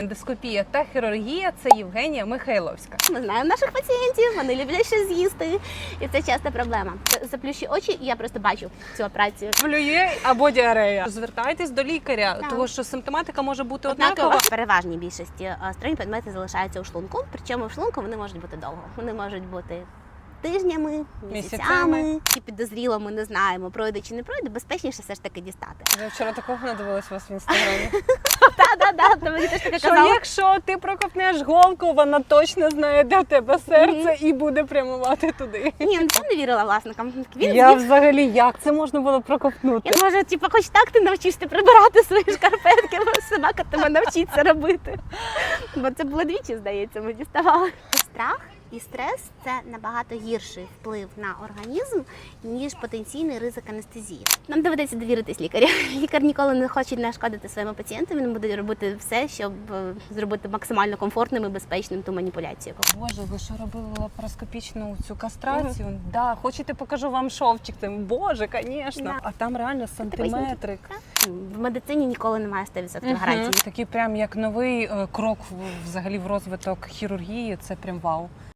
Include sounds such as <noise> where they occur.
Ендоскопія та хірургія це Євгенія Михайловська. Ми знаємо наших пацієнтів, вони люблять щось з'їсти, і це часта проблема. Заплющи очі, і я просто бачу цю операцію. Флює або діарея. Звертайтесь до лікаря, Так. тому що симптоматика може бути Однаково однакова. в переважній більшості е, сторонні предмети залишаються у шлунку. Причому в шлунку вони можуть бути довго. Вони можуть бути тижнями, місяцями. І підозріло ми не знаємо, пройде чи не пройде. Безпечніше все ж таки дістати. Я вчора такого не дивилась вас в інстаграмі. <laughs> Що якщо ти прокопнеш голку, вона точно знає, де в тебе серце, і буде прямувати туди. Ні, ну я не вірила власникам. Він Я з'їв. взагалі як це можна було прокопнути? Я може, типу, хоч так ти навчишся прибирати свої шкарпетки, бо собака тебе навчиться робити. Бо це було двічі, здається, ми діставали. Страх і стрес це набагато гірший вплив на організм, ніж потенційний ризик анестезії. Нам доведеться довіритись лікарю. <laughs> Лікар ніколи не хоче нашкодити своєму пацієнту. Він буде робити все, щоб е, зробити максимально комфортним і безпечним ту маніпуляцію. Боже, ви що робили лапароскопічну цю кастрацію? Да, хочете покажу вам шовчик? Там, Боже, звісно. Да. А там реально сантиметрик. В медицині ніколи немає 100% гарантії. Мгм. Такий прям як новий е, крок взагалі в розвиток хірургії. Це прям вау.